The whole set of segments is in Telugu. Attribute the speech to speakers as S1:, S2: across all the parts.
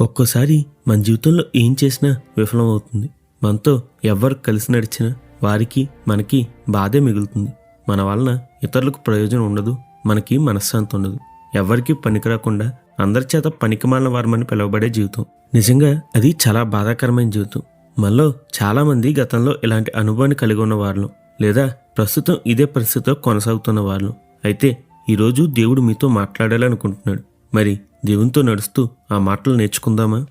S1: ఒక్కోసారి మన జీవితంలో ఏం చేసినా విఫలమవుతుంది. మనతో ఎవరు కలిసి నడిచినా వారికి మనకి బాధే మిగులుతుంది. మన వలన ఇతరులకు ప్రయోజనం ఉండదు. మనకి మనశ్శాంతి ఉండదు. ఎవరికి పనికిరాకుండా అందరి చేత పనికిమాలిన వారమని పిలువబడే జీవితం. నిజంగా అది చాలా బాధాకరమైన జీవితం. మనలో చాలామంది గతంలో ఇలాంటి అనుభవాన్ని కలిగి ఉన్న వాళ్ళు లేదా ప్రస్తుతం ఇదే పరిస్థితిలో కొనసాగుతున్న వాళ్ళు అయితే ఈరోజు దేవుడు మీతో మాట్లాడాలనుకుంటున్నాడు. మరి దేవునితో నడుస్తూ ఆ మాటలు నేర్చుకుందామా?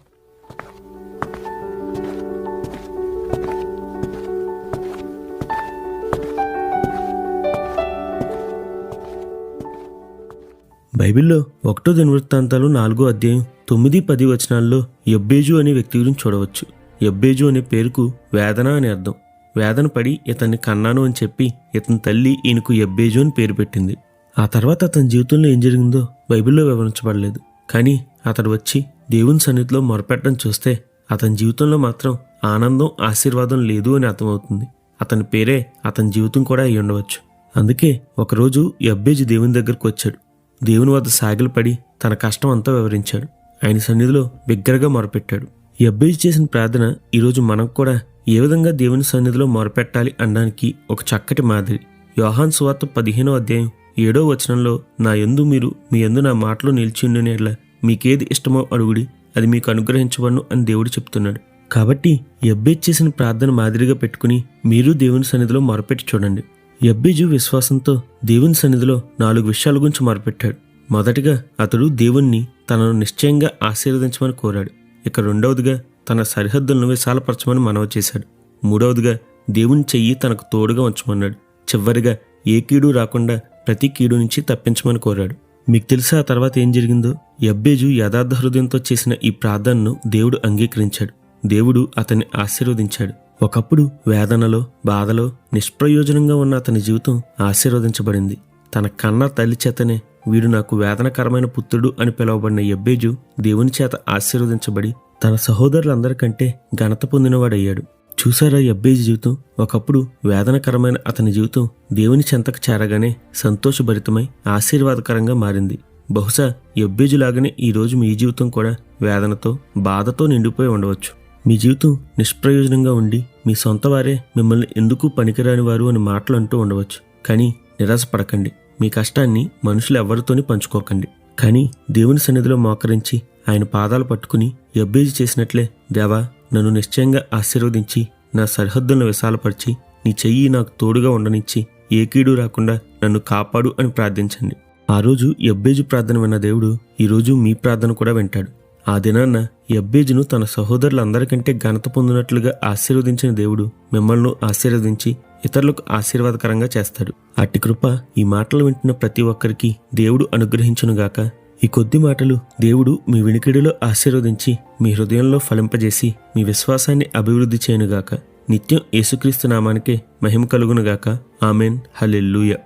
S1: బైబిల్లో ఒకటో దినవృత్తాంతాలు నాలుగో అధ్యాయం తొమ్మిది పది వచనాల్లో ఎబ్బేజు అనే వ్యక్తి గురించి చూడవచ్చు. ఎబ్బేజు అనే పేరుకు వేదన అని అర్థం. వేదన పడి ఇతన్ని కన్నాను అని చెప్పి ఇతని తల్లి ఈయనకు ఎబ్బేజు అని పేరు పెట్టింది. ఆ తర్వాత అతని జీవితంలో ఏం జరిగిందో బైబిల్లో వివరించబడలేదు. కానీ అతడు వచ్చి దేవుని సన్నిధిలో మొరపెట్టడం చూస్తే అతని జీవితంలో మాత్రం ఆనందం ఆశీర్వాదం లేదు అని అర్థమవుతుంది. అతని పేరే అతని జీవితం కూడా అయి ఉండవచ్చు. అందుకే ఒకరోజు యబ్బేజ్ దేవుని దగ్గరకు వచ్చాడు. దేవుని వద్ద సాగిలపడి తన కష్టం అంతా వివరించాడు. ఆయన సన్నిధిలో బిగ్గరగా మొరపెట్టాడు. ఈ చేసిన ప్రార్థన ఈరోజు మనం కూడా ఏ విధంగా దేవుని సన్నిధిలో మొరపెట్టాలి అనడానికి ఒక చక్కటి మాదిరి. యోహాన్ సువార్త పదిహేనో అధ్యాయం ఏడో వచనంలో నా యందు మీరు మీ యందు నా మాటలు నిలిచి ఉండేలా మీకేది ఇష్టమో అడుగుడి అది మీకు అనుగ్రహించవను అని దేవుడు చెప్తున్నాడు. కాబట్టి ఎబ్బే చేసిన ప్రార్థన మాదిరిగా పెట్టుకుని మీరు దేవుని సన్నిధిలో మొరపెట్టి చూడండి. యబ్బేజు విశ్వాసంతో దేవుని సన్నిధిలో నాలుగు విషయాల గురించి మొరపెట్టాడు. మొదటిగా అతడు దేవుణ్ణి తనను నిశ్చయంగా ఆశీర్వదించమని కోరాడు. ఇక రెండవదిగా తన సరిహద్దులను విశాలపరచమని మనవి చేశాడు. మూడవదిగా దేవుని చెయ్యి తనకు తోడుగా ఉంచమన్నాడు. చివరిగా ఏ కీడు రాకుండా ప్రతి కీడు నుంచి తప్పించమని కోరాడు. మీకు తెలుసా ఆ తర్వాత ఏం జరిగిందో? యబ్బేజు యథార్థ హృదయంతో చేసిన ఈ ప్రార్థనను దేవుడు అంగీకరించాడు. దేవుడు అతన్ని ఆశీర్వదించాడు. ఒకప్పుడు వేదనలో బాధలో నిష్ప్రయోజనంగా ఉన్న అతని జీవితం ఆశీర్వదించబడింది. తన కన్న తల్లి చేతనే వీడు నాకు వేదనకరమైన పుత్రుడు అని పిలువబడిన యబ్బేజు దేవుని చేత ఆశీర్వదించబడి తన సహోదరులందరికంటే ఘనత పొందినవాడయ్యాడు. చూసారా యబ్బేజు జీవితం? ఒకప్పుడు వేదనకరమైన అతని జీవితం దేవుని చెంతకు చేరగానే సంతోషభరితమై ఆశీర్వాదకరంగా మారింది. బహుశా యబ్బేజులాగానే ఈరోజు మీ జీవితం కూడా వేదనతో బాధతో నిండిపోయి ఉండవచ్చు. మీ జీవితం నిష్ప్రయోజనంగా ఉండి మీ సొంత వారే మిమ్మల్ని ఎందుకు పనికిరాని వారు అని మాటలు అంటూ ఉండవచ్చు. కానీ నిరాశపడకండి. మీ కష్టాన్ని మనుషులు ఎవరితోని పంచుకోకండి. కానీ దేవుని సన్నిధిలో మోకరించి ఆయన పాదాలు పట్టుకుని యబ్బేజు చేసినట్లే దేవా నన్ను నిశ్చయంగా ఆశీర్వదించి నా సరిహద్దులను విశాలపరిచి నీ చెయ్యి నాకు తోడుగా ఉండనిచ్చి ఏ కీడు రాకుండా నన్ను కాపాడు అని ప్రార్థించండి. ఆ రోజు యబ్బేజు ప్రార్థన విన్న దేవుడు ఈరోజు మీ ప్రార్థన కూడా వింటాడు. ఆ దినాన్న యబ్బేజును తన సహోదరులందరికంటే ఘనత పొందినట్లుగా ఆశీర్వదించిన దేవుడు మిమ్మల్ని ఆశీర్వదించి ఇతరులకు ఆశీర్వాదకరంగా చేస్తాడు. అట్టి కృప ఈ మాటలు వింటున్న ప్రతి ఒక్కరికి దేవుడు అనుగ్రహించునుగాక. ఈ కొద్ది మాటలు దేవుడు మీ వినికిడిలో ఆశీర్వదించి మీ హృదయంలో ఫలింపజేసి మీ విశ్వాసాన్ని అభివృద్ధి చేయనుగాక. నిత్యం యేసుక్రీస్తు నామానికే మహిమ కలుగునుగాక. ఆమెన్. హల్లెలూయా.